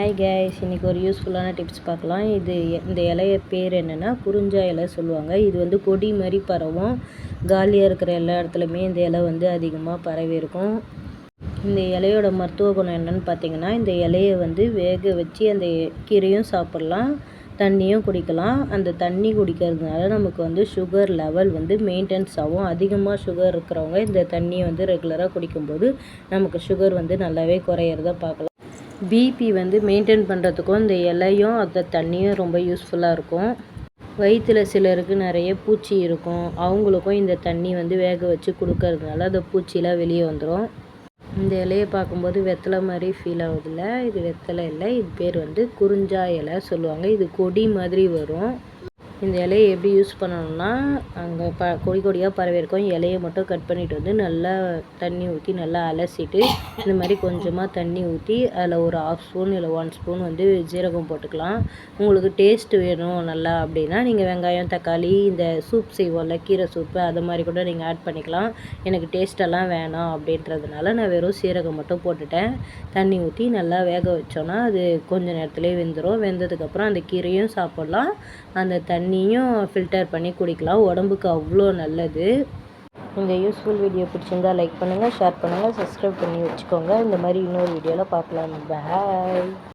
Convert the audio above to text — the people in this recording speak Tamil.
ஹாய் கேஸ் இன்றைக்கி ஒரு யூஸ்ஃபுல்லான டிப்ஸ் பார்க்கலாம். இது இந்த இலைய பேர் என்னென்னா குறிஞ்சா இலை சொல்லுவாங்க. இது வந்து கொடி மாதிரி பரவும். காலியாக இருக்கிற எல்லா இடத்துலையுமே இந்த இலை வந்து அதிகமாக பரவி இருக்கும். இந்த இலையோட மருத்துவ குணம் என்னென்னு பார்த்தீங்கன்னா இந்த இலையை வந்து வேக வச்சு அந்த கீரையும் சாப்பிட்லாம். தண்ணியும் குடிக்கலாம். அந்த தண்ணி குடிக்கிறதுனால நமக்கு வந்து சுகர் லெவல் வந்து மெயின்டெனன்ஸ் ஆகும். அதிகமாக சுகர் இருக்கிறவங்க இந்த தண்ணியை வந்து ரெகுலராக குடிக்கும்போது நமக்கு சுகர் வந்து நல்லாவே குறையிறத பார்க்கலாம். பிபி வந்து மெயின்டைன் பண்ணுறதுக்கும் இந்த இலையும் அந்த தண்ணியும் ரொம்ப யூஸ்ஃபுல்லாக இருக்கும். வயிற்றில் சிலருக்கு நிறைய பூச்சி இருக்கும். அவங்களுக்கும் இந்த தண்ணி வந்து வேக வச்சு கொடுக்கறதுனால அந்த பூச்சிலாம் வெளியே வந்துடும் இந்த இலையை பார்க்கும்போது வெத்தலை மாதிரி ஃபீல் ஆகுதுல்ல? இது வெத்தலை இல்லை. இது பேர் வந்து குறிஞ்சா இலை சொல்லுவாங்க. இது கொடி மாதிரி வரும். இந்த இலையை எப்படி யூஸ் பண்ணணும்னா அங்கே ப கொடி கொடியாக பரவி இருக்கும் இலையை மட்டும் கட் பண்ணிட்டு வந்து நல்லா தண்ணி ஊற்றி நல்லா அலசிட்டு இந்த மாதிரி கொஞ்சமாக தண்ணி ஊற்றி அதில் ஒரு ஆஃப் ஸ்பூன் இல்லை ஒன் ஸ்பூன் வந்து ஜீரகம் போட்டுக்கலாம். உங்களுக்கு டேஸ்ட் வேணும் நல்லா அப்படின்னா நீங்கள் வெங்காயம் தக்காளி இந்த சூப் செய்வோம்ல கீரை சூப்பு அது மாதிரி கூட நீங்கள் ஆட் பண்ணிக்கலாம். எனக்கு டேஸ்ட்டெல்லாம் வேணாம் அப்படின்றதுனால நான் வெறும் சீரகம் மட்டும் போட்டுட்டேன். தண்ணி ஊற்றி நல்லா வேக வச்சோன்னா அது கொஞ்சம் நேரத்துலேயே வெந்துடும் வெந்ததுக்கப்புறம் அந்த கீரையும் சாப்பிட்லாம். அந்த தண்ணி தண்ணியும் ஃபில்டர் பண்ணி குடிக்கலாம். உடம்புக்கு அவ்வளோ நல்லது. இந்த யூஸ்ஃபுல் வீடியோ பிடிச்சிருந்தா லைக் பண்ணுங்கள் ஷேர் பண்ணுங்கள் சப்ஸ்கிரைப் பண்ணி வச்சுக்கோங்க. இந்த மாதிரி இன்னொரு வீடியோவில் பார்க்கலாம். பாய்